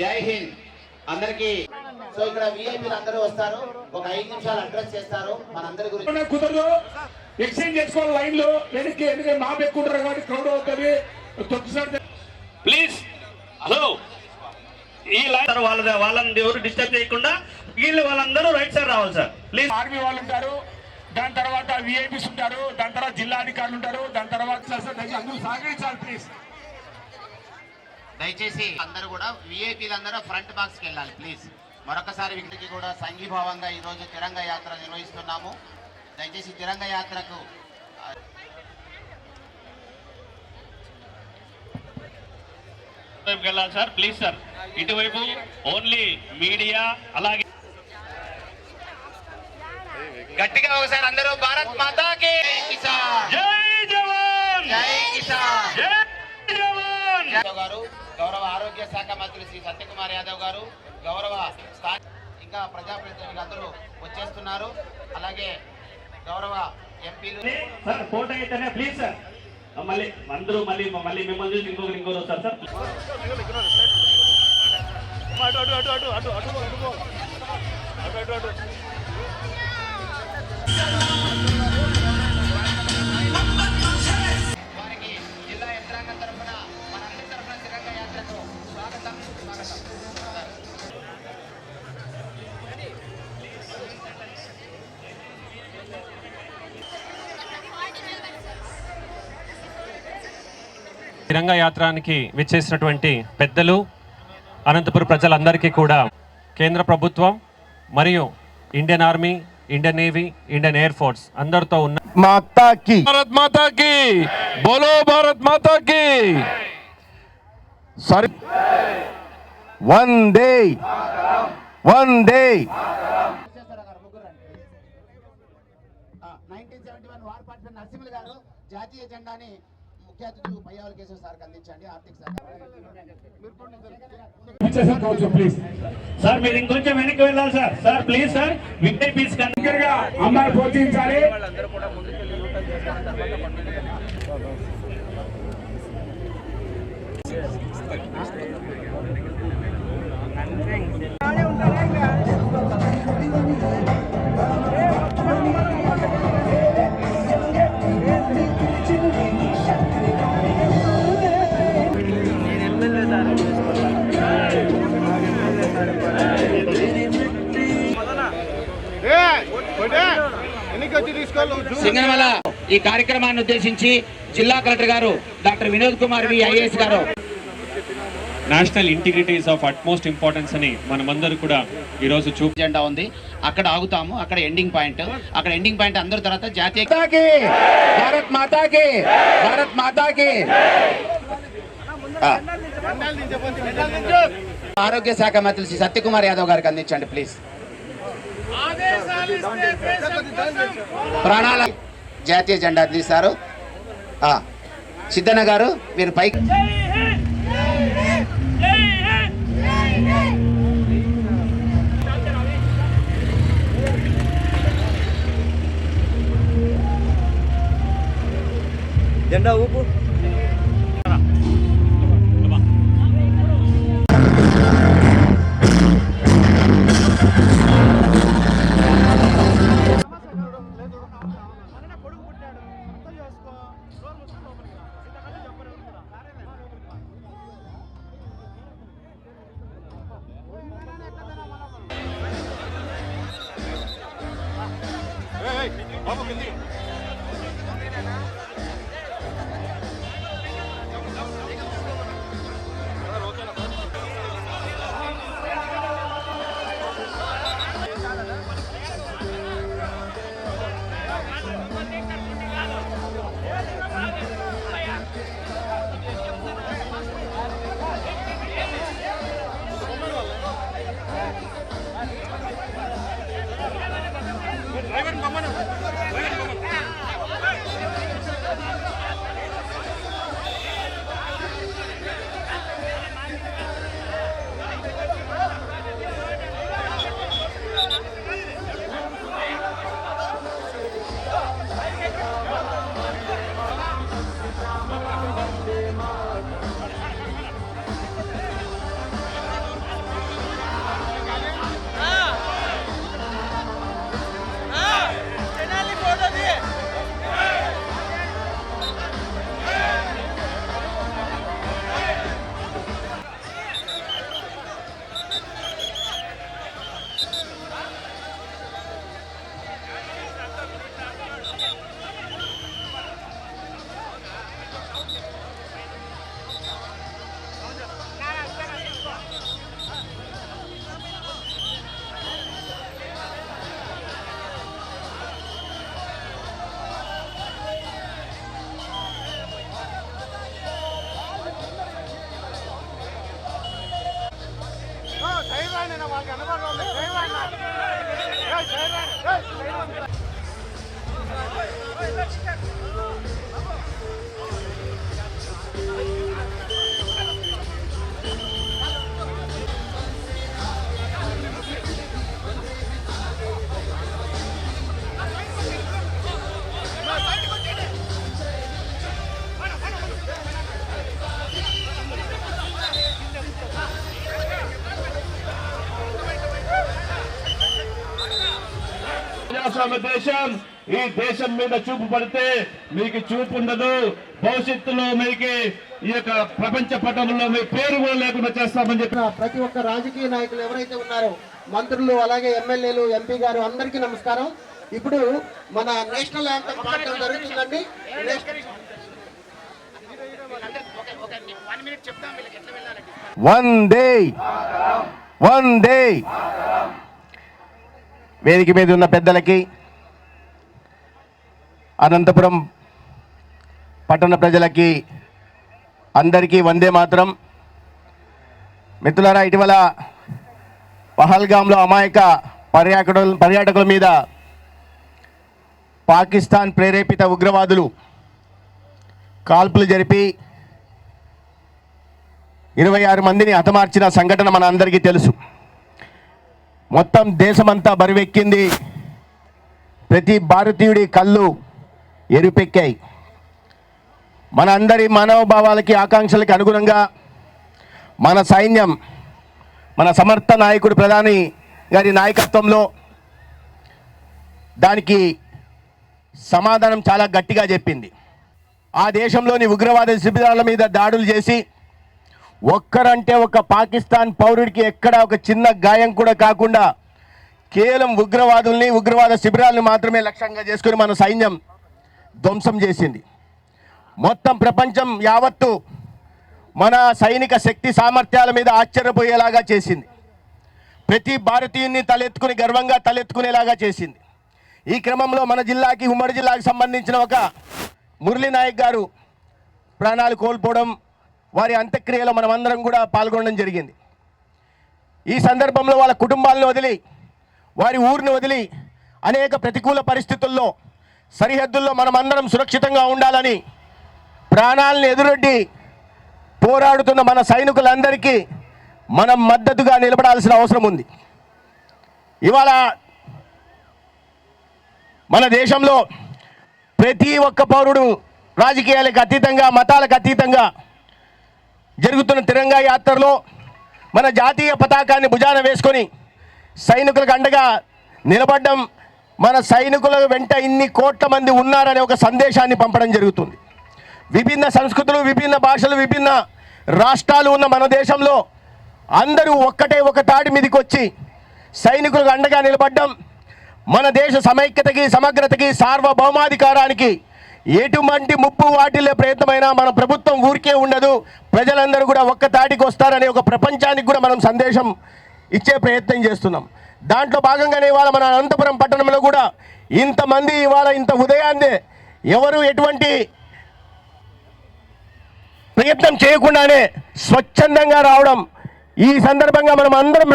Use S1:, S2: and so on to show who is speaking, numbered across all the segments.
S1: జై హింద్. అందరికి సో ఇక్కడ విఐపీలు అందరూ వస్తారు. ఒక ఐదు నిమిషాలు అడ్రస్ చేస్తారు. మనందరి గురించి.
S2: కుదరదు? ఎక్స్చేంజ్ చేసుకోవాలి లైన్లో వెనక్కి ఎందుకంటే మా పెట్టుకుంటారు కాబట్టి క్రౌడ్ అవుతుంది. తొక్కిసారి
S3: ప్లీజ్ హలో ఈ లైన్ వాళ్ళ వాళ్ళని ఎవరు డిస్టర్బ్ చేయకుండా వీళ్ళు వాళ్ళందరూ రైట్ సైడ్ రావాలి సార్. ప్లీజ్
S2: ఆర్మీ వాళ్ళు ఉంటారు. దాని తర్వాత విఐపీస్ ఉంటారు. దాని తర్వాత జిల్లా అధికారులు ఉంటారు. దాని తర్వాత సార్, సార్, దయచేసి అందరూ సహకరించాలి ప్లీజ్
S1: దయచేసి అందరూ కూడా విఐపీలు అందరూ ఫ్రంట్ బాక్స్కి వెళ్ళాలి ప్లీజ్ మరొకసారి వీటికి కూడా సంఘీభావంగా ఈ రోజు తిరంగ యాత్ర నిర్వహిస్తున్నాము. దయచేసి తిరంగ యాత్రకు
S3: వెళ్ళాలి సార్ ప్లీజ్ సార్ ఇటువైపు ఓన్లీ మీడియా అలాగే
S1: గట్టిగా ఒకసారి అందరూ భారత్ మాతాకి.
S3: జై జవాన్!
S1: జై కిసాన్.
S3: జై జవాన్!
S1: గారు గౌరవ ఆరోగ్య శాఖ మంత్రి శ్రీ సత్యకుమార్ యాదవ్ గారు గౌరవ స్థానిక ఇంకా ప్రజాప్రతినిధులు అందరూ వచ్చేస్తున్నారు. అలాగే గౌరవ ఎంపీలు
S3: సార్ ఫోటో అయితేనే ప్లీజ్ సార్. మళ్ళీ అందరూ మళ్ళీ మళ్ళీ మిమ్మల్ని చూసి ఇంకొకరు ఇంకొకరు వస్తారు సార్.
S1: వారికి తిరంగ
S4: యాత్రానికి విచ్చేసినటువంటి పెద్దలు అనంతపురం ప్రజలందరికీ కూడా కేంద్ర ప్రభుత్వం మరియు Indian army Indian navy Indian air force అందరితో ఉన్న
S2: భారత్ బోలో భారత్
S1: సారీ. One day. జాతీయ జెండాని ముఖ్య అతిథులు పయ్యావల కేశవ సార్కి అందించండి ఆర్థిక శాఖ
S3: సార్ మీరు ఇంకొంచెం వెనక్కి వెళ్ళాలి sir. Sir please sir. VIPs
S2: దగ్గరగా అమ్మాయి ప్రోత్సహించాలి.
S1: సింగనమల ఈ కార్యక్రమాన్ని ఉద్దేశించి జిల్లా కలెక్టర్ గారు doctor Vinod Kumar V IAS గారు.
S4: National integrity is of utmost importance అని మనమందరూ కూడా ఈరోజు చూ
S1: జెండా ఉంది. అక్కడ ఆగుతాము. అక్కడ ఎండింగ్ పాయింట్ అక్కడ ఎండింగ్ పాయింట్ అందరి తర్వాత జాతీయ భారత్ మాతాకి! భారత్ మాతాకి! ఆరోగ్య శాఖ మంత్రి శ్రీ సత్యకుమార్ యాదవ్ గారికి అందించండి ప్లీజ్ ప్రాణాల జాతీయ జెండా తీశారు సిద్ధన్న గారు మీరు పైకి
S5: జెండా ఊపు. Vamos, Quintín.
S6: ప్రజాస్వామ్య దేశం ఈ దేశం మీద చూపు పడితే మీకు చూపు ఉండదు. భవిష్యత్తులో మీకు ఈ యొక్క ప్రపంచ పటంలో మీ పేరు కూడా లేకుండా చేస్తామని చెప్పి
S7: ప్రతి ఒక్క రాజకీయ నాయకులు ఎవరైతే ఉన్నారో మంత్రులు అలాగే ఎమ్మెల్యేలు ఎంపీ గారు అందరికీ నమస్కారం. ఇప్పుడు మన నేషనల్ యాంథమ్ పాడటం జరుగుతుందండి. నేషనల్
S5: వందే వందే వేదిక మీద ఉన్న పెద్దలకి అనంతపురం పట్టణ ప్రజలకి అందరికీ వందే మాత్రం. మిత్రులారా ఇటీవల పహల్గాంలో అమాయక పర్యాటకుల పర్యాటకుల మీద పాకిస్తాన్ ప్రేరేపిత ఉగ్రవాదులు కాల్పులు జరిపి ఇరవై ఆరు మందిని హతమార్చిన సంఘటన మన అందరికీ తెలుసు. మొత్తం దేశమంతా బరువెక్కింది. ప్రతి భారతీయుడి కళ్ళు ఎరుపెక్కాయి. మన అందరి మనోభావాలకి ఆకాంక్షలకి అనుగుణంగా మన సైన్యం మన సమర్థ నాయకుడు ప్రధాని గారి నాయకత్వంలో దానికి సమాధానం చాలా గట్టిగా చెప్పింది. ఆ దేశంలోని ఉగ్రవాద శిబిరాల మీద దాడులు చేసి ఒక్కరంటే ఒక పాకిస్తాన్ పౌరుడికి ఎక్కడ ఒక చిన్న గాయం కూడా కాకుండా కేవలం ఉగ్రవాదుల్ని ఉగ్రవాద శిబిరాలను మాత్రమే లక్ష్యంగా చేసుకుని మన సైన్యం ధ్వంసం చేసింది. మొత్తం ప్రపంచం యావత్తు మన సైనిక శక్తి సామర్థ్యాల మీద ఆశ్చర్యపోయేలాగా చేసింది. ప్రతి భారతీయుని తలెత్తుకుని గర్వంగా తలెత్తుకునేలాగా చేసింది. ఈ క్రమంలో మన జిల్లాకి ఉమ్మడి జిల్లాకి సంబంధించిన ఒక మురళీ నాయక్ గారు ప్రాణాలు కోల్పోవడం వారి అంత్యక్రియలో మనమందరం కూడా పాల్గొనడం జరిగింది. ఈ సందర్భంలో వాళ్ళ కుటుంబాలను వదిలి వారి ఊరిని వదిలి అనేక ప్రతికూల పరిస్థితుల్లో సరిహద్దుల్లో మనమందరం సురక్షితంగా ఉండాలని ప్రాణాలను ఎదురొడ్డి పోరాడుతున్న మన సైనికులందరికీ మనం మద్దతుగా నిలబడాల్సిన అవసరం ఉంది. ఇవాళ మన దేశంలో ప్రతి ఒక్క పౌరుడు రాజకీయాలకు అతీతంగా మతాలకు అతీతంగా జరుగుతున్న తిరంగా యాత్రలో మన జాతీయ పతాకాన్ని భుజాన వేసుకొని సైనికులకు అండగా నిలబడ్డం మన సైనికుల వెంట ఇన్ని కోట్ల మంది ఉన్నారనే ఒక సందేశాన్ని పంపడం జరుగుతుంది. విభిన్న సంస్కృతులు విభిన్న భాషలు విభిన్న రాష్ట్రాలు ఉన్న మన దేశంలో అందరూ ఒక్కటే ఒక తాటి మీదకి వచ్చి సైనికులకు అండగా నిలబడ్డం మన దేశ సమైక్యతకి సమగ్రతకి సార్వభౌమాధికారానికి ఎటువంటి ముప్పు వాటిల్లే ప్రయత్నమైనా మన ప్రభుత్వం ఊరికే ఉండదు. ప్రజలందరూ కూడా ఒక్క తాటికి వస్తారనే ఒక ప్రపంచానికి కూడా మనం సందేశం ఇచ్చే ప్రయత్నం చేస్తున్నాం. దాంట్లో భాగంగానే ఇవాళ మన అనంతపురం పట్టణంలో కూడా ఇంతమంది ఇవాళ ఇంత ఉదయాన్నే ఎవరు ఎటువంటి ప్రయత్నం చేయకుండానే స్వచ్ఛందంగా రావడం ఈ సందర్భంగా మనం అందరం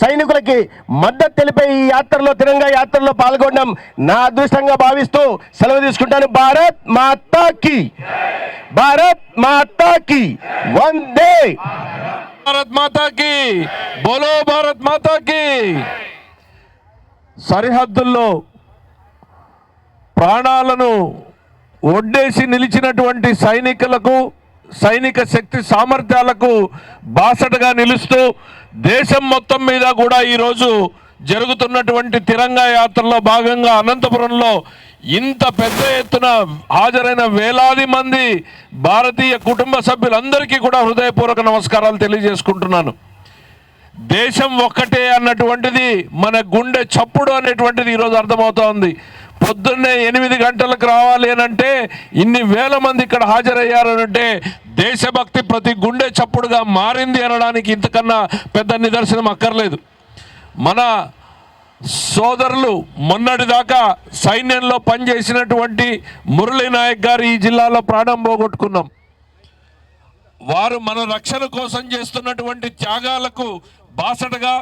S5: సైనికులకి మద్దతు తెలిపే ఈ యాత్రలో తిరంగా యాత్రలో పాల్గొనడం నా అదృష్టంగా భావిస్తూ సెలవు తీసుకుంటాను. భారత్ మాతాకి భారత్ మాతాకి వందే.
S2: భారత్ మాతాకి బోలో భారత్ మాతాకి సరిహద్దుల్లో ప్రాణాలను ఒడ్డేసి నిలిచినటువంటి సైనికులకు సైనిక శక్తి సామర్థ్యాలకు బాసటగా నిలుస్తూ దేశం మొత్తం మీద కూడా ఈరోజు జరుగుతున్నటువంటి తిరంగా యాత్రలో భాగంగా అనంతపురంలో ఇంత పెద్ద ఎత్తున హాజరైన వేలాది మంది భారతీయ కుటుంబ సభ్యులందరికీ కూడా హృదయపూర్వక నమస్కారాలు తెలియజేసుకుంటున్నాను. దేశం ఒక్కటే అన్నటువంటిది మన గుండె చప్పుడు అనేటువంటిది ఈరోజు అర్థమవుతోంది. పొద్దున్నే ఎనిమిది గంటలకు రావాలి అని అంటే ఇన్ని వేల మంది ఇక్కడ హాజరయ్యారనంటే దేశభక్తి ప్రతి గుండె చప్పుడుగా మారింది అనడానికి ఇంతకన్నా పెద్ద నిదర్శనం అక్కర్లేదు. మన సోదరులు మొన్నటిదాకా సైన్యంలో పనిచేసినటువంటి మురళీ నాయక్ గారు ఈ జిల్లాలో ప్రాణం పోగొట్టుకున్నాం. వారు మన రక్షణ కోసం చేస్తున్నటువంటి త్యాగాలకు బాసటగా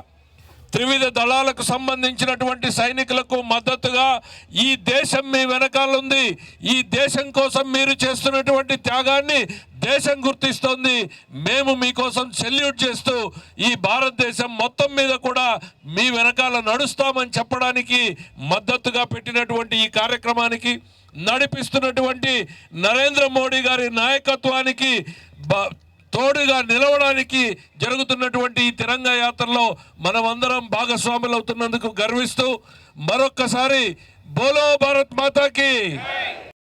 S2: త్రివిధ దళాలకు సంబంధించినటువంటి సైనికులకు మద్దతుగా ఈ దేశం మీ వెనకాల ఉంది. ఈ దేశం కోసం మీరు చేస్తున్నటువంటి త్యాగాన్ని దేశం గుర్తిస్తోంది. మేము మీకోసం సెల్యూట్ చేస్తూ ఈ భారతదేశం మొత్తం మీద కూడా మీ వెనకాల నడుస్తామని చెప్పడానికి మద్దతుగా పెట్టినటువంటి ఈ కార్యక్రమానికి నడిపిస్తున్నటువంటి నరేంద్ర మోడీ గారి నాయకత్వానికి బ- తోడుగా నిలవడానికి జరుగుతున్నటువంటి ఈ తిరంగ యాత్రలో మనమందరం భాగస్వాములు అవుతున్నందుకు గర్విస్తూ మరొక్కసారి బోలో భారత్ మాతాకి.